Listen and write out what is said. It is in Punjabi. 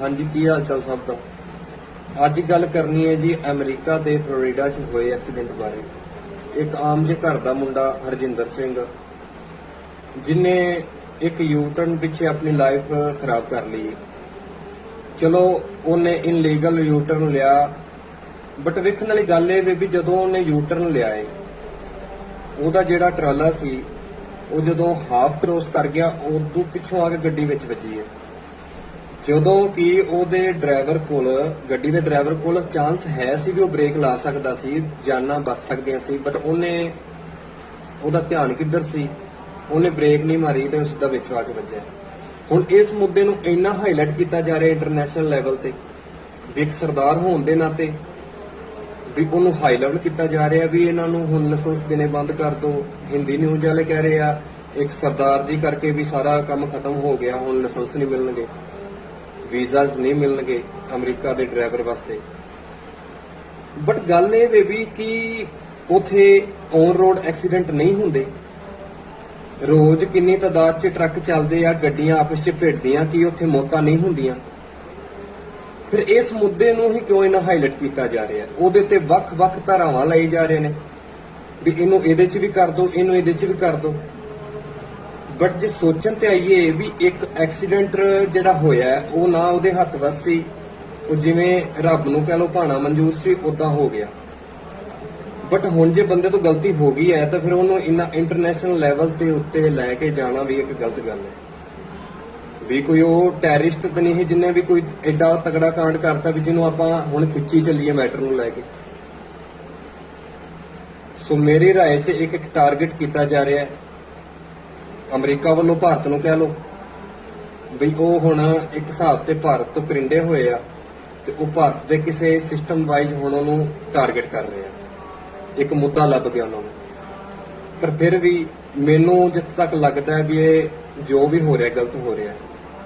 ਹਾਂਜੀ, ਕੀ ਹਾਲ ਚਾਲ ਸਭ ਦਾ? ਅੱਜ ਗੱਲ ਕਰਨੀ ਹੈ ਜੀ ਅਮਰੀਕਾ ਦੇ ਫਲੋਰੀਡਾ 'ਚ ਹੋਏ ਐਕਸੀਡੈਂਟ ਬਾਰੇ। ਇੱਕ ਆਮ ਜਿਹੇ ਘਰ ਦਾ ਮੁੰਡਾ ਹਰਜਿੰਦਰ ਸਿੰਘ, ਜਿਨੇ ਇੱਕ ਯੂਟਰਨ ਪਿੱਛੇ ਆਪਣੀ ਲਾਈਫ ਖਰਾਬ ਕਰ ਲਈ। ਚਲੋ, ਉਹਨੇ ਇਨਲੀਗਲ ਯੂਟਰਨ ਲਿਆ ਬਟ ਵੇਖਣ ਵਾਲੀ ਗੱਲ ਇਹ ਵੀ ਜਦੋਂ ਉਹਨੇ ਯੂਟਰਨ ਲਿਆ ਏ ਉਹਦਾ ਜਿਹੜਾ ਟਰਾਲਾ ਸੀ, ਉਹ ਜਦੋਂ ਹਾਫ ਕ੍ਰੋਸ ਕਰ ਗਿਆ, ਉਦੋਂ ਪਿੱਛੋਂ ਆ ਕੇ ਗੱਡੀ ਵਿੱਚ ਵੱਜੀ ਹੈ। ਜਦੋਂ ਕਿ ਉਹਦੇ ਡਰਾਈਵਰ ਕੋਲ, ਗੱਡੀ ਦੇ ਡਰਾਈਵਰ ਕੋਲ ਚਾਂਸ ਹੈ ਸੀ ਵੀ ਉਹ ਬ੍ਰੇਕ ਲਾ ਸਕਦਾ ਸੀ, ਜਾਨਾਂ ਬਚ ਸਕਦੀਆਂ ਸੀ ਬਟ ਉਹਨੇ ਉਹਦਾ ਧਿਆਨ ਕਿੱਧਰ ਸੀ? ਉਹਨੇ ਬ੍ਰੇਕ ਨਹੀਂ ਮਾਰੀ ਤੇ ਉਸ ਵਿੱਚ ਆ ਕੇ ਵੱਜਿਆ। ਹੁਣ ਇਸ ਮੁੱਦੇ ਨੂੰ ਇੰਨਾ ਹਾਈਲਾਈਟ ਕੀਤਾ ਜਾ ਰਿਹਾ ਇੰਟਰਨੈਸ਼ਨਲ ਲੈਵਲ ਤੇ, ਵੀ ਇੱਕ ਸਰਦਾਰ ਹੋਣ ਦੇ ਨਾਤੇ ਵੀ ਉਹਨੂੰ ਹਾਈ ਲੈਵਲ ਕੀਤਾ ਜਾ ਰਿਹਾ ਵੀ ਇਹਨਾਂ ਨੂੰ ਹੁਣ ਲਾਇਸੈਂਸ ਦੇਣੇ ਬੰਦ ਕਰ ਦਿਓ ਹਿੰਦੀ ਨਿਊਜ਼ ਵਾਲੇ ਕਹਿ ਰਹੇ ਆ, ਇੱਕ ਸਰਦਾਰ ਜੀ ਕਰਕੇ ਵੀ ਸਾਰਾ ਕੰਮ ਖਤਮ ਹੋ ਗਿਆ, ਹੁਣ ਲਾਇਸੈਂਸ ਨਹੀਂ ਮਿਲਣਗੇ। ਵੀਜ਼ਾਸ ਨਹੀਂ ਮਿਲਣਗੇ ਅਮਰੀਕਾ ਦੇ ਡਰਾਈਵਰ ਵਾਸਤੇ। ਬਟ ਗੱਲ ਇਹ ਵੇ ਵੀ ਕਿ ਉਥੇ ਔਨ ਰੋਡ ਐਕਸੀਡੈਂਟ ਨਹੀਂ ਹੁੰਦੇ। ਰੋਜ਼ ਕਿੰਨੀ ਤਾਦਾਦ 'ਚ ਟਰੱਕ ਚੱਲਦੇ ਆ, ਗੱਡੀਆਂ ਆਪਸ 'ਚ ਭਿੜਦੀਆਂ, ਕਿ ਉੱਥੇ ਮੌਤਾਂ ਨਹੀਂ ਹੁੰਦੀਆਂ। ਫਿਰ ਇਸ ਮੁੱਦੇ ਨੂੰ ਹੀ ਕਿਉਂ ਇਹਨਾਂ ਹਾਈਲਾਈਟ ਕੀਤਾ ਜਾ ਰਿਹਾ? ਉਹਦੇ ਤੇ ਵੱਖ-ਵੱਖ ਧਾਰਾਵਾਂ ਲਾਈ ਜਾ ਰਹੇ ਨੇ। ਵੀ ਇਹਨੂੰ ਇਹਦੇ 'ਚ ਵੀ ਕਰ ਦਿਓ ਇਹਨੂੰ ਇਹਦੇ 'ਚ ਵੀ ਕਰ ਦਿਓ ਬਟ ਜੇ ਸੋਚਣ ਤੇ ਆਈਏ ਵੀ ਇੱਕ ਐਕਸੀਡੈਂਟ ਜਿਹੜਾ ਹੋਇਆ ਹੈ, ਉਹ ਨਾ ਉਹਦੇ ਹੱਥ ਵੱਸ ਸੀ ਉਹ ਜਿਵੇਂ ਰੱਬ ਨੂੰ ਕਹਿ ਲੋ ਭਾਣਾ ਮਨਜ਼ੂਰ ਸੀ ਉਦਾਂ ਹੋ ਗਿਆ ਬਟ ਹੁਣ ਜੇ ਬੰਦੇ ਤੋਂ ਗਲਤੀ ਹੋ ਗਈ ਹੈ ਤਾਂ ਫਿਰ ਉਹਨੂੰ ਇੰਨਾ ਇੰਟਰਨੈਸ਼ਨਲ ਲੈਵਲ ਤੇ ਉੱਤੇ ਲੈ ਕੇ ਜਾਣਾ ਵੀ ਇੱਕ ਗਲਤ ਗੱਲ ਹੈ ਵੀ ਕੋਈ ਉਹ ਟੈਰਰਿਸਟ ਤਾਂ ਨਹੀਂ ਹੈ ਜਿੰਨੇ ਵੀ ਕੋਈ ਐਡਾ ਤਕੜਾ ਕਾਂਡ ਕਰਤਾ ਵੀ ਜਿਹਨੂੰ ਆਪਾਂ ਹੁਣ ਖਿੱਚੀ ਚੱਲੀਏ ਮੈਟਰ ਨੂੰ ਲੈ ਕੇ ਸੋ ਮੇਰੀ رائے 'ਚ ਇੱਕ ਇੱਕ ਟਾਰਗੇਟ ਕੀਤਾ ਜਾ ਰਿਹਾ ਹੈ ਅਮਰੀਕਾ ਵੱਲੋਂ ਭਾਰਤ ਨੂੰ ਕਹਿ ਲੋ ਵੀ ਉਹ ਹੁਣ ਇੱਕ ਹਿਸਾਬ ਤੇ ਭਾਰਤ ਤੋਂ ਕਰਿੰਡੇ ਹੋਏ ਆ ਤੇ ਉਹ ਭਾਰਤ ਦੇ ਕਿਸੇ ਸਿਸਟਮ ਵਾਈਜ਼ ਹੁਣ ਉਹਨੂੰ ਟਾਰਗੇਟ ਕਰ ਰਹੇ ਆ। ਇੱਕ ਮੁੱਦਾ ਲੱਭ ਗਿਆ ਉਹਨਾਂ ਨੂੰ। ਪਰ ਫਿਰ ਵੀ ਮੈਨੂੰ ਜਿੱਥੇ ਤੱਕ ਲੱਗਦਾ ਵੀ ਇਹ ਜੋ ਵੀ ਹੋ ਰਿਹਾ, ਗਲਤ ਹੋ ਰਿਹਾ